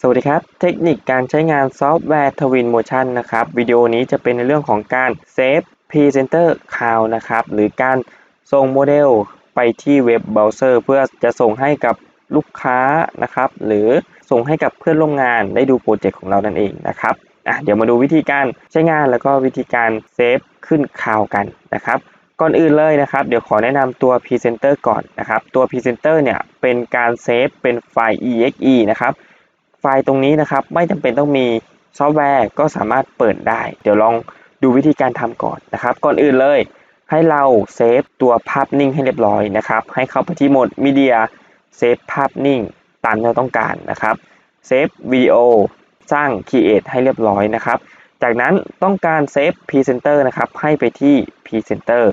สวัสดีครับ เทคนิคการใช้งานซอฟต์แวร์ Twin Motion นะครับ วิดีโอนี้จะเป็นในเรื่องของการเซฟ Presenter Cloud นะครับ หรือการส่งโมเดลไปที่เว็บเบราว์เซอร์เพื่อจะส่งให้กับลูกค้านะครับ หรือส่งให้กับเพื่อนร่วมงานได้ดูโปรเจกต์ของเรานั่นเองนะครับอะเดี๋ยวมาดูวิธีการใช้งานแล้วก็วิธีการเซฟขึ้นคาวกันนะครับ ก่อนอื่นเลยนะครับ เดี๋ยวขอแนะนำตัว Presenter ก่อนนะครับ ตัว Presenter เนี่ยเป็นการเซฟเป็นไฟล์ exe นะครับ ไฟล์ตรงนี้นะครับ ไม่จำเป็นต้องมีซอฟต์แวร์ก็สามารถเปิดได้ เดี๋ยวลองดูวิธีการทำก่อนนะครับ ก่อนอื่นเลย ให้เราเซฟตัวภาพนิ่งให้เรียบร้อยนะครับ ให้เข้าไปที่โหมดมีเดียเซฟภาพนิ่งตามที่เราต้องการนะครับเซฟวิดีโอสร้าง Create ให้เรียบร้อยนะครับ จากนั้นต้องการเซฟ Presenter นะครับ ให้ไปที่ Presenter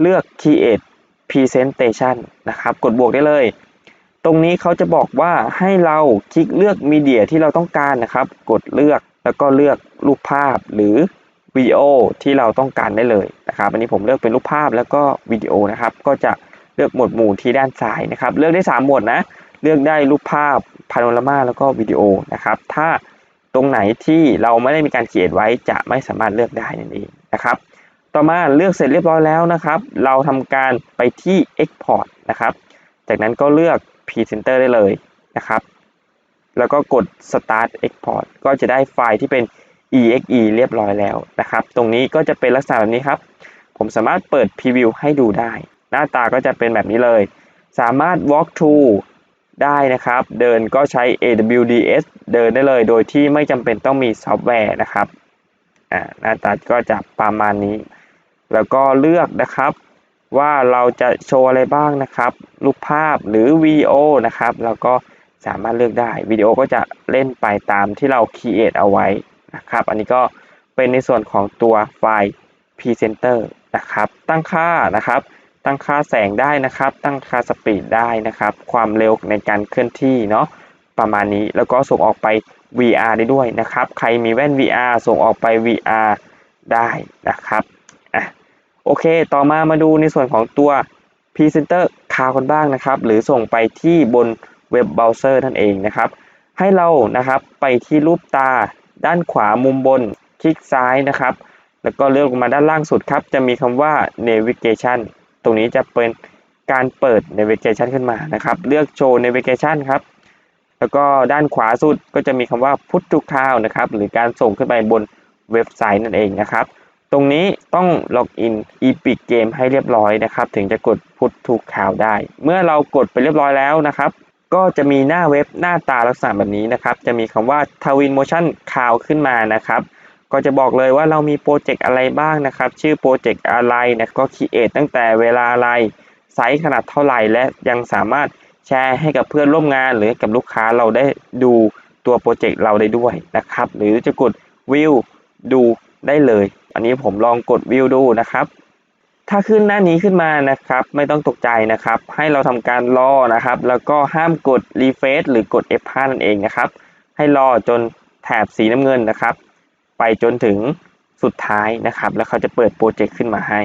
เลือก Create Presentation นะครับ กดบวกได้เลย ตรงนี้เขาจะบอกว่าให้เราคลิกเลือกมีเดียที่เราต้องการนะครับ กดเลือกแล้วก็เลือกรูปภาพหรือวิดีโอที่เราต้องการได้เลยนะครับอันนี้ผมเลือกเป็นรูปภาพแล้วก็วิดีโอนะครับ ก็จะเลือกหมวดหมู่ที่ด้านซ้ายนะครับ เลือกได้ 3 หมวดนะ เลือกได้รูปภาพพาโนรามาแล้วก็วิดีโอนะครับ ถ้าตรงไหนที่เราไม่ได้มีการเขียนไว้จะไม่สามารถเลือกได้นั่นเองนะครับ ต่อมาเลือกเสร็จเรียบร้อยแล้วนะครับ เราทำการไปที่ Export นะครับ จากนั้นก็เลือก Presenter ได้เลยนะครับ แล้วก็กด Start Export ก็จะได้ไฟล์ที่เป็น exe เรียบร้อยแล้วนะครับ ตรงนี้ก็จะเป็นลักษณะแบบนี้ครับ ผมสามารถเปิด Preview ให้ดูได้ หน้าตาก็จะเป็นแบบนี้เลย สามารถ Walk to ได้นะครับ เดินก็ใช้ AWDS เดินได้เลย โดยที่ไม่จำเป็นต้องมีซอฟต์แวร์นะครับอ่าหน้าตาก็จะประมาณนี้ แล้วก็เลือกนะครับ ว่าเราจะโชว์อะไรบ้างนะครับ รูปภาพหรือวิดีโอนะครับเราก็สามารถเลือกได้วิดีโอก็จะเล่นไปตามที่เรา create เอาไว้นะครับ อันนี้ก็เป็นในส่วนของตัวไฟล์ Presenter นะครับ ตั้งค่านะครับ ตั้งค่าแสงได้นะครับ ตั้งค่าสปีดได้นะครับ ความเร็วในการเคลื่อนที่เนาะประมาณนี้แล้วก็ส่งออกไป VR ได้ด้วยนะครับ ใครมีแว่น VR ส่งออกไป VR ได้นะครับ โอเค ต่อมามาดูในส่วนของตัว Presenter คาวกันบ้างนะครับ หรือส่งไปที่บนเว็บเบราว์เซอร์นั่นเองนะครับ ให้เรานะครับไปที่รูปตาด้านขวามุมบน คลิกซ้ายนะครับ แล้วก็เลือกมาด้านล่างสุดครับ จะมีคำว่า navigation ตรงนี้จะเป็นการเปิด navigation ขึ้นมานะครับ เลือกโชว์ navigation ครับ แล้วก็ด้านขวาสุดก็จะมีคำว่า put to cloud นะครับ หรือการส่งขึ้นไปบนเว็บไซต์นั่นเองนะครับ ตรงนี้ต้องล็อกอิน Epic Game ให้เรียบร้อยนะครับ ถึงจะกด Put to Cloud ได้ เมื่อเรากดไปเรียบร้อยแล้วนะครับ ก็จะมีหน้าเว็บหน้าตาลักษณะแบบนี้นะครับ จะมีคำว่า Twin Motion Cloud ขึ้นมานะครับก็จะบอกเลยว่าเรามีโปรเจกต์อะไรบ้างนะครับ ชื่อโปรเจกต์อะไรนะก็คิดเอทตั้งแต่เวลาอะไรไซส์ขนาดเท่าไหร่ และยังสามารถแชร์ให้กับเพื่อนร่วมงานหรือกับลูกค้าเราได้ดูตัวโปรเจกต์เราได้ด้วยนะครับ หรือจะกดวิวดูได้เลย อันนี้ผมลองกดวิวดูนะครับ ถ้าขึ้นหน้านี้ขึ้นมานะครับ ไม่ต้องตกใจนะครับ ให้เราทำการรอนะครับ แล้วก็ห้ามกดรีเฟซหรือกด F5 นั่นเองนะครับ ให้รอจนแถบสีน้ำเงินนะครับ ไปจนถึงสุดท้ายนะครับ แล้วเขาจะเปิดโปรเจกต์ขึ้นมาให้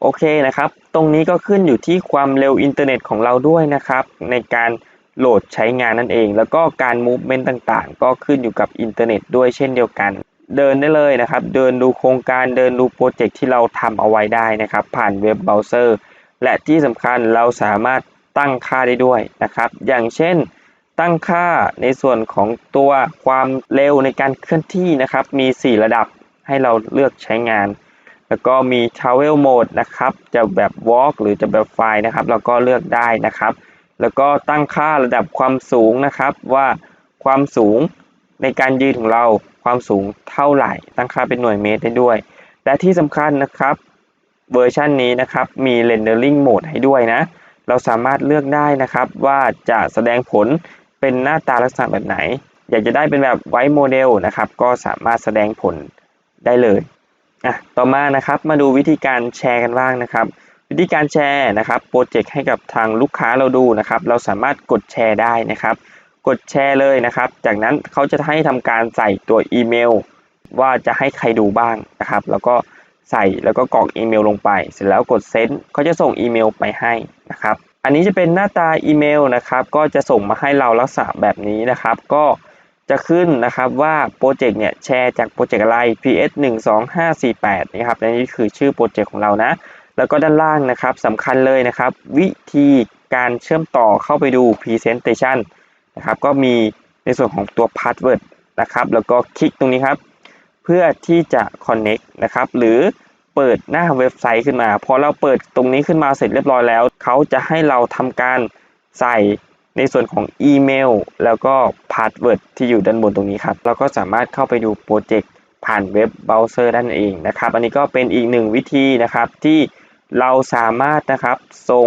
โอเคนะครับ ตรงนี้ก็ขึ้นอยู่ที่ความเร็วอินเทอร์เน็ตของเราด้วยนะครับ ในการโหลดใช้งานนั่นเอง แล้วก็การมูฟเมนต์ต่างๆ ก็ขึ้นอยู่กับอินเทอร์เน็ตด้วยเช่นเดียวกัน เดินได้เลยนะครับ เดินดูโครงการเดินดูโปรเจกต์ที่เราทำเอาไว้ได้นะครับ ผ่านเว็บเบราว์เซอร์ และที่สำคัญเราสามารถตั้งค่าได้ด้วยนะครับ อย่างเช่น ตั้งค่าในส่วนของตัวความเร็วในการเคลื่อนที่นะครับ มี 4 ระดับให้เราเลือกใช้งาน แล้วก็มี Travel Mode นะครับ จะแบบ Walk หรือจะแบบไฟนะครับ เราก็เลือกได้นะครับ แล้วก็ตั้งค่าระดับความสูงนะครับว่าความสูง ในการยืนของเราความสูงเท่าไหร่ ตั้งค่าเป็นหน่วยเมตรได้ด้วย และที่สำคัญนะครับเวอร์ชันนี้นะครับมี Rendering Mode ให้ด้วยนะ เราสามารถเลือกได้นะครับว่าจะแสดงผลเป็นหน้าตาลักษณะแบบไหน อยากจะได้เป็นแบบไวท์โมเดลนะครับ ก็สามารถแสดงผลได้เลยอะต่อมานะครับมาดูวิธีการแชร์กันบ้างนะครับ วิธีการแชร์นะครับโปรเจกต์ให้กับทางลูกค้าเราดูนะครับ เราสามารถกดแชร์ได้นะครับ กดแชร์เลยนะครับ จากนั้นเขาจะให้ทำการใส่ตัวอีเมล ว่าจะให้ใครดูบ้างนะครับ แล้วก็ใส่แล้วก็กรอกอีเมลลงไป เสร็จแล้วกดเซ็นเขาจะส่งอีเมลไปให้นะครับ อันนี้จะเป็นหน้าตาอีเมลนะครับ ก็จะส่งมาให้เราลักษณะแบบนี้นะครับ ก็จะขึ้นนะครับว่าโปรเจกต์เนี่ยแชร์จากโปรเจกต์อะไร PS 1 2 5 4 8นะครับและนี่คือชื่อโปรเจกต์ของเรานะ แล้วก็ด้านล่างนะครับสำคัญเลยนะครับ วิธีการเชื่อมต่อเข้าไปดู Presentation นะครับก็มีในส่วนของตัว Password นะครับแล้วก็คลิกตรงนี้ครับ เพื่อที่จะ Connect นะครับหรือเปิดหน้าเว็บไซต์ขึ้นมา พอเราเปิดตรงนี้ขึ้นมาเสร็จเรียบร้อยแล้ว เขาจะให้เราทำการใส่ในส่วนของอีเมล แล้วก็พาสเวิร์ดที่อยู่ด้านบนตรงนี้ครับ เราก็สามารถเข้าไปดูโปรเจกต์ผ่านเว็บเบราว์เซอร์นั่นเองนะครับ อันนี้ก็เป็นอีกหนึ่งวิธีนะครับที่เราสามารถนะครับส่ง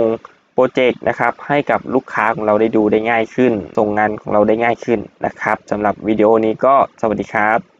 โปรเจกต์นะครับให้กับลูกค้าของเราได้ดูได้ง่ายขึ้นส่งงานของเราได้ง่ายขึ้นนะครับสำหรับวิดีโอนี้ก็สวัสดีครับ